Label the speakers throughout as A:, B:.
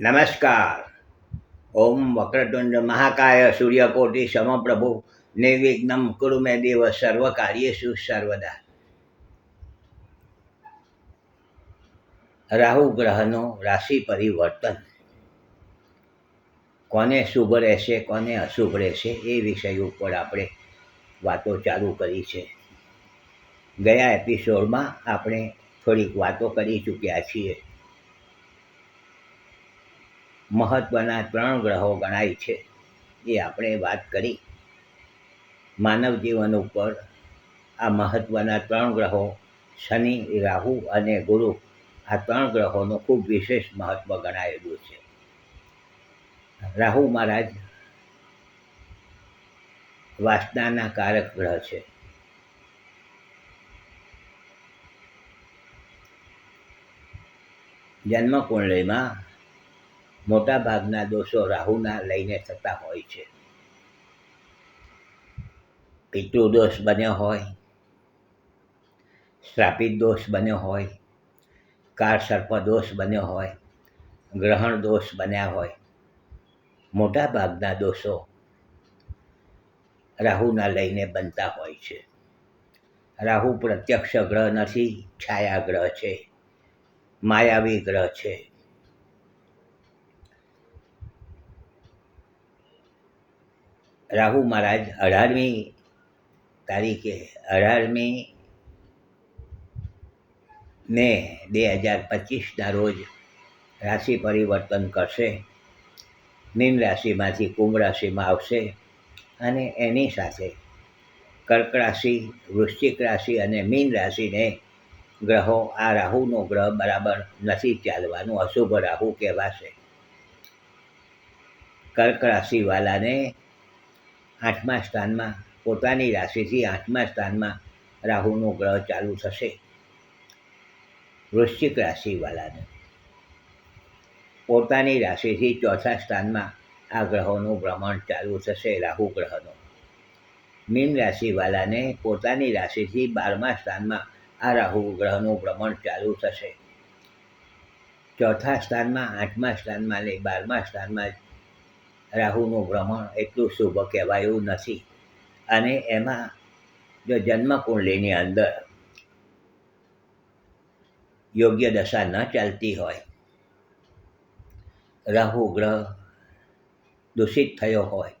A: નમસ્કાર. ઓમ વક્રતુંડ મહાકાય સૂર્યકોટિ સમપ્રભુ. નિર્વિઘ્નમ કુરુ મે દેવ સર્વ કાર્યેશુ સર્વદા. રાહુ ગ્રહનો રાશિ પરિવર્તન. કોને શુભ રહેશે, કોને અશુભ રહેશે એ વિષય ઉપર આપણે વાતો ચાલુ કરી છે. ગયા એપિસોડમાં આપણે થોડીક વાતો કરી ચૂક્યા છીએ. મહત્ત્વના ત્રણ ગ્રહો ગણાય છે. એ આપણે વાત કરી. માનવ જીવન ઉપર આ મહત્ત્વના ત્રણ ગ્રહો, શનિ, રાહુ અને ગુરુ, આ ત્રણ ગ્રહોનું ખૂબ વિશેષ મહત્ત્વ ગણાયેલું છે. રાહુ મહારાજ વાસનાના કારક ગ્રહ છે. જન્મ કુંડળીમાં મોટાભાગના દોષો રાહુના લઈને થતા હોય છે. પિતૃદોષ બન્યો હોય, શ્રાપિત દોષ બન્યો હોય, કાર સર્પ દોષ બન્યો હોય, ગ્રહણ દોષ બન્યા હોય, મોટાભાગના દોષો રાહુના લઈને બનતા હોય છે. રાહુ પ્રત્યક્ષ ગ્રહ નથી, છાયા ગ્રહ છે, માયાવી ગ્રહ છે. રાહુ મહારાજ અઢારમી તારીખે અઢારમી મે બે હજાર પચીસના રોજ રાશિ પરિવર્તન કરશે મીન રાશિમાંથી કુંભ રાશિમાં આવશે અને એની સાથે કર્ક રાશિ, વૃશ્ચિક રાશિ અને મીન રાશિને ગ્રહો, આ રાહુનો ગ્રહ બરાબર નથી ચાલવાનું, અશુભ રાહુ કહેવાશે. કર્ક રાશિવાળાને આઠમા સ્થાનમાં પોતાની રાશિથી આઠમા સ્થાનમાં રાહુનો ગ્રહ ચાલુ થશે. વૃશ્ચિક રાશિવાળાને પોતાની રાશિથી ચોથા સ્થાનમાં આ ગ્રહોનું ભ્રમણ ચાલુ થશે, રાહુ ગ્રહનું. મીન રાશિવાળાને પોતાની રાશિથી બારમા સ્થાનમાં આ રાહુ ગ્રહનું ભ્રમણ ચાલુ થશે. ચોથા સ્થાનમાં, આઠમા સ્થાનમાં લઈ બારમા સ્થાનમાં રાહુનું ભ્રમણ એટલું શુભ કહેવાયું નથી. અને એમાં જો જન્મ કુંડલીની અંદર યોગ્ય દશા ન ચાલતી હોય, રાહુ ગ્રહ દૂષિત થયો હોય,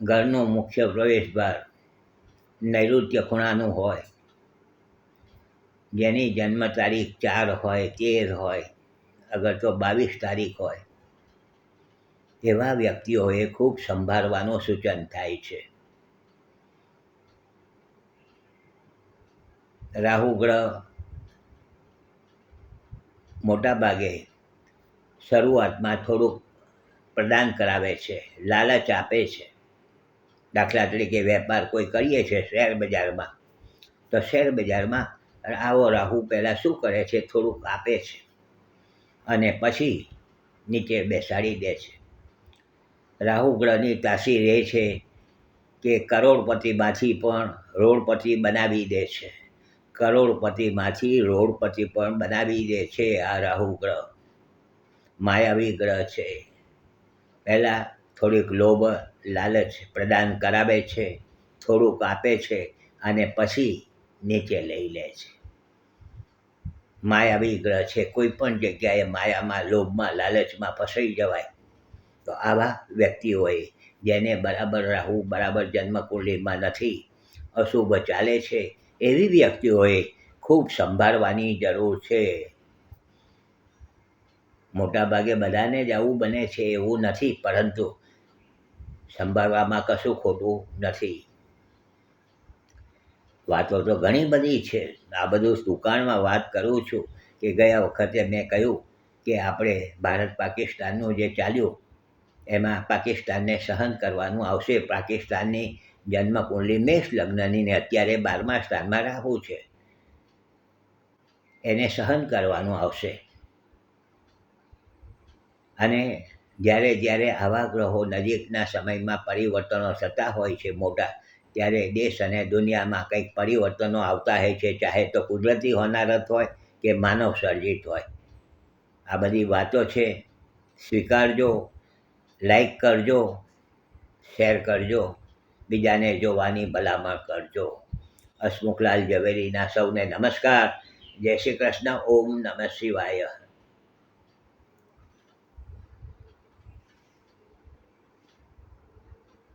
A: ઘરનો મુખ્ય પ્રવેશદ્વાર નૈઋત્ય ખૂણાનું હોય, જેની જન્મ તારીખ ચાર હોય, તેર હોય, અગર તો બાવીસ તારીખ હોય એવા વ્યક્તિઓએ ખૂબ સંભાળવાનું સૂચન થાય છે. રાહુ ગ્રહ મોટાભાગે શરૂઆતમાં થોડુંક પ્રદાન કરાવે છે, લાલચ આપે છે. દાખલા તરીકે વેપાર કોઈ કરીએ છીએ શેર બજારમાં, તો શેર બજારમાં આવો રાહુ પહેલાં શું કરે છે? થોડુંક આપે છે અને પછી નીચે બેસાડી દે છે. રાહુ ગ્રહની તાસી રહે છે કે કરોડપતિમાંથી પણ રોડપતિ બનાવી દે છે. કરોડપતિમાંથી રોડપતિ પણ બનાવી દે છે આ રાહુ ગ્રહ માયાવી ગ્રહ છે. પહેલાં થોડીક લોભ લાલચ પ્રદાન કરાવે છે, થોડુંક આપે છે અને પછી નીચે લઈ લે છે. માયાવી ગ્રહ છે. કોઈ પણ જગ્યાએ માયામાં, લોભમાં, લાલચમાં ફસાઈ જવાય તો આવા વ્યક્તિઓએ જેને બરાબર રાહુ, બરાબર જન્મકુંડલીમાં નથી, અશુભ ચાલે છે, એવી વ્યક્તિઓએ ખૂબ સંભાળવાની જરૂર છે. મોટાભાગે બધાને જ આવું બને છે એવું નથી, પરંતુ સંભાળવામાં કશું ખોટું નથી. વાતો તો ઘણી બધી છે. આ બધું દુકાણમાં વાત કરું છું કે ગયા વખતે મેં કહ્યું કે આપણે ભારત પાકિસ્તાનનું જે ચાલ્યું એમાં પાકિસ્તાનને સહન કરવાનું આવશે. પાકિસ્તાનની જન્મકુંડલી મેષ લગ્નની ને અત્યારે બારમા સ્થાનમાં રાહુ છે. એને સહન કરવાનું આવશે. અને જ્યારે જ્યારે આવા ગ્રહો નજીકના સમયમાં પરિવર્તનો થતા હોય છે મોટા, ત્યારે દેશ અને દુનિયામાં કંઈક પરિવર્તનો આવતા હોય છે, ચાહે તો કુદરતી હોનારત હોય કે માનવ સર્જિત હોય. આ બધી વાતો છે. સ્વીકારજો. લાઈક કરજો શેર કરજો, બીજાને જોવાની ભલામણ કરજો. હસમુખલાલ ઝવેરીના સૌને નમસ્કાર. જય શ્રી કૃષ્ણ. ઓમ નમઃ શિવાય.